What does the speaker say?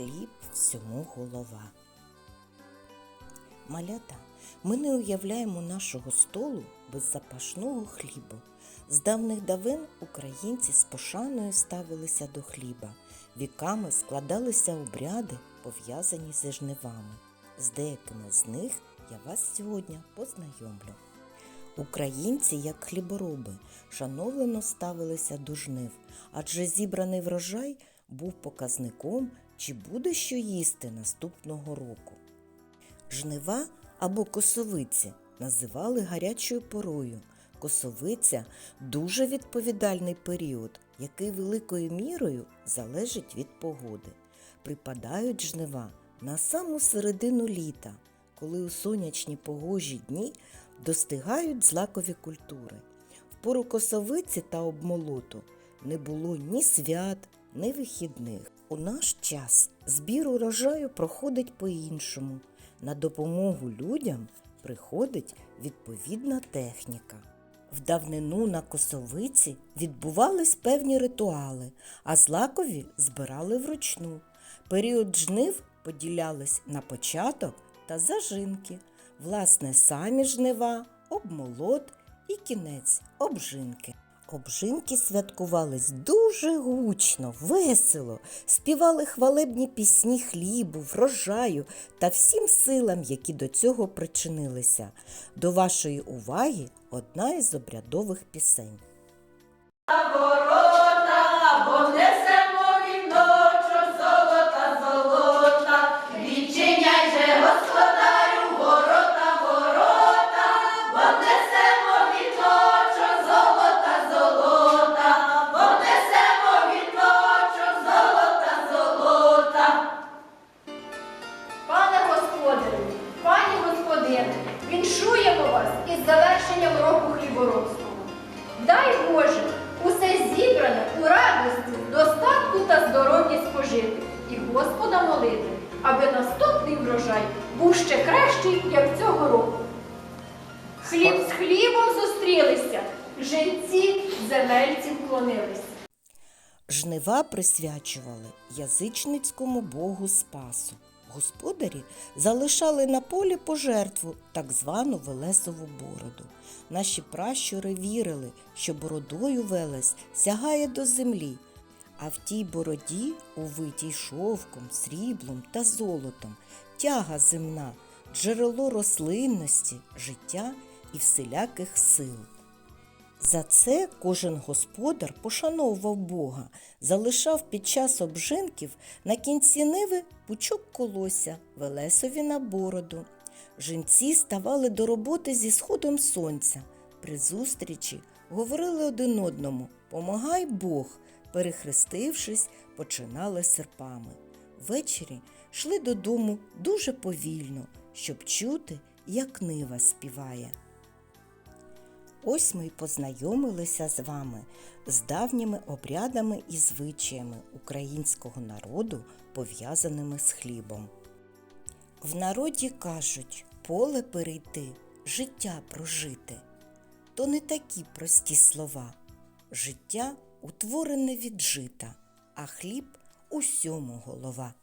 хліб всьому голова. Малята, ми не уявляємо нашого столу без запашного хлібу. З давних давен українці з пошаною ставилися до хліба. Віками складалися обряди, пов'язані зі жнивами. З деякими з них я вас сьогодні познайомлю. Українці, як хлібороби, шановлено ставилися до жнив, адже зібраний врожай був показником, чи буде що їсти наступного року. Жнива або косовиці називали гарячою порою. Косовиця дуже відповідальний період, який великою мірою залежить від погоди. Припадають жнива на саму середину літа, коли у сонячні погожі дні достигають злакові культури. В пору косовиці та обмолоту не було ні свят, ні вихідних. У наш час збір урожаю проходить по-іншому. На допомогу людям приходить відповідна техніка. В давнину на косовиці відбувались певні ритуали, а злакові збирали вручну. Період жнив поділялись на початок та зажинки, власне, самі жнива, обмолот і кінець обжинки. Обжинки святкувались дуже гучно, весело, співали хвалебні пісні хлібу, врожаю та всім силам, які до цього причинилися. До вашої уваги одна із обрядових пісень. Дай Боже, усе зібране у радості, достатку та здоров'я спожити і Господа молити, аби наступний врожай був ще кращий, як цього року. Хліб з хлібом зустрілися, жильці земельці вклонилися. Жнива присвячували язичницькому богу Спасу. Господарі залишали на полі пожертву так звану Велесову бороду. Наші пращури вірили, що бородою Велес сягає до землі, а в тій бороді, увитій шовком, сріблом та золотом, тяга земна, джерело рослинності, життя і всіляких сил. За це кожен господар пошановував Бога, залишав під час обжинків на кінці ниви пучок колося, велесові на бороду. Жінці ставали до роботи зі сходом сонця. При зустрічі говорили один одному Помагай Бог, перехрестившись, починали серпами. Ввечері йшли додому дуже повільно, щоб чути, як нива співає. Ось ми й познайомилися з вами з давніми обрядами і звичаями українського народу, пов'язаними з хлібом. В народі кажуть поле перейти, життя прожити. То не такі прості слова. Життя утворене від жита, а хліб усьому голова.